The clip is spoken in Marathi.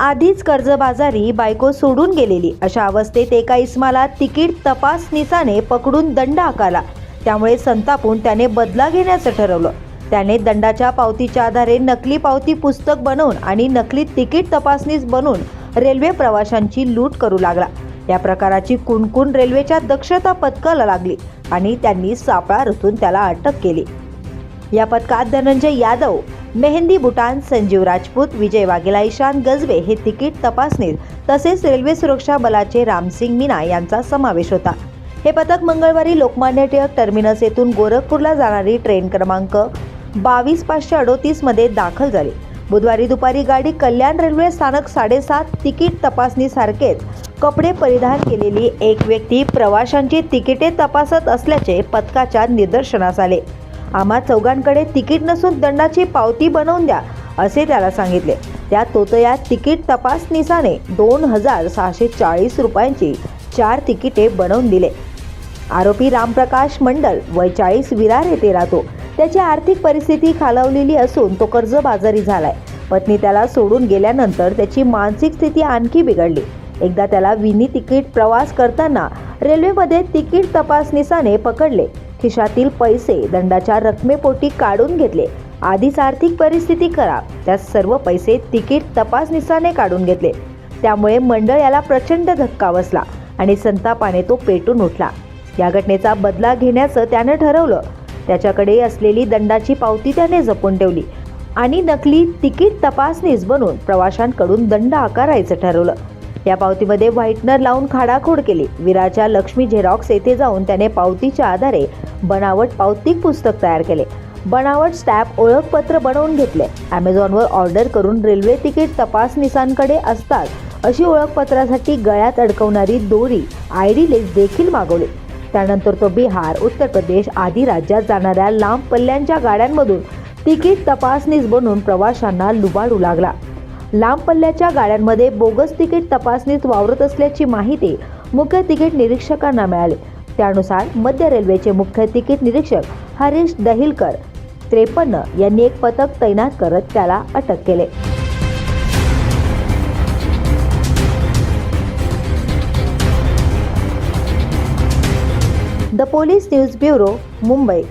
आधीच कर्जबाजारी बायको सोडून गेलेली. अशा अवस्थेत एका इस्माला तिकीट तपासनिसाने पकडून दंड आकारला. त्यामुळे संतापून त्याने बदला घेण्याचं ठरवलं. त्याने दंडाच्या पावतीच्या आधारे नकली पावती पुस्तक बनवून आणि नकली तिकीट तपासनीस बनवून रेल्वे प्रवाशांची लूट करू लागला. या प्रकाराची कुणकुण रेल्वेच्या दक्षता पथकाला लागली आणि त्यांनी सापळा रचून त्याला अटक केली. या पथकात धनंजय यादव मेहंदी बुटान संजीव राजपूत विजय वाघेला ईशान गजबे हे तिकीट तपासणीत तसेच रेल्वे सुरक्षा बलाचे रामसिंग मीना यांचा समावेश होता. हे पथक मंगळवारी लोकमान्य टिळक टर्मिनस येथून गोरखपूरला जाणारी ट्रेन क्रमांक बावीस पाचशे अडोतीसमध्ये दाखल झाले. बुधवारी दुपारी गाडी कल्याण रेल्वे स्थानक साडेसात तिकीट तपासणीसारखेच कपडे परिधान केलेली एक व्यक्ती प्रवाशांची तिकिटे तपासत असल्याचे पथकाच्या निदर्शनास आले. आम्हा चौघांकडे तिकीट नसून दंडाची पावती बनवून द्या असे त्याला सांगितले. त्या तोतया तिकीट तपासनिसाने दोन हजार सहाशे चाळीस रुपयांची चार तिकिटे बनवून दिले. आरोपी रामप्रकाश मंडल वय चाळीस विरार येथे राहतो. त्याची आर्थिक परिस्थिती खालावलेली असून तो कर्जबाजारी झालाय. पत्नी त्याला सोडून गेल्यानंतर त्याची मानसिक स्थिती आणखी बिघडली. एकदा त्याला विनी तिकीट प्रवास करताना रेल्वेमध्ये तिकीट तपासनिसाने पकडले. खिशातील पैसे दंडाच्या रकमेपोटी काढून घेतले. आधीच आर्थिक परिस्थिती खराब. त्यात सर्व पैसे तिकीट तपासनिसाने काढून घेतले. त्यामुळे मंडळ याला प्रचंड धक्का बसला आणि संतापाने तो पेटून उठला. या घटनेचा बदला घेण्याचं त्यानं ठरवलं. त्याच्याकडे असलेली दंडाची पावती त्याने जपून ठेवली आणि नकली तिकीट तपासनीस बनून प्रवाशांकडून दंड आकारायचं ठरवलं. या पावतीमध्ये व्हाईटनर लावून खाडाखोड केली. विराच्या लक्ष्मी झेरॉक्स येथे जाऊन त्याने पावतीच्या आधारे बनावट पावतिक पुस्तक तयार केले. बनावट स्टॅप ओळखपत्र बनवून घेतले. ॲमेझॉनवर ऑर्डर करून रेल्वे तिकीट तपासनिसांकडे असतात. अशी ओळखपत्रासाठी गळ्यात अडकवणारी दोरी आय डी लेस देखील मागवली. त्यानंतर तो बिहार उत्तर प्रदेश आदी राज्यात जाणाऱ्या लांब पल्ल्यांच्या गाड्यांमधून तिकीट तपासणीस बनून प्रवाशांना लुबाडू लागला. लांब पल्ल्याच्या गाड्यांमध्ये बोगस तिकीट तपासणीत वावरत असल्याची माहिती मुख्य तिकीट निरीक्षकांना मिळाली. त्यानुसार मध्य रेल्वेचे मुख्य तिकीट निरीक्षक हरीश दहिलकर त्रेपन्न यांनी एक पथक तैनात करत त्याला अटक केले. The police news bureau Mumbai.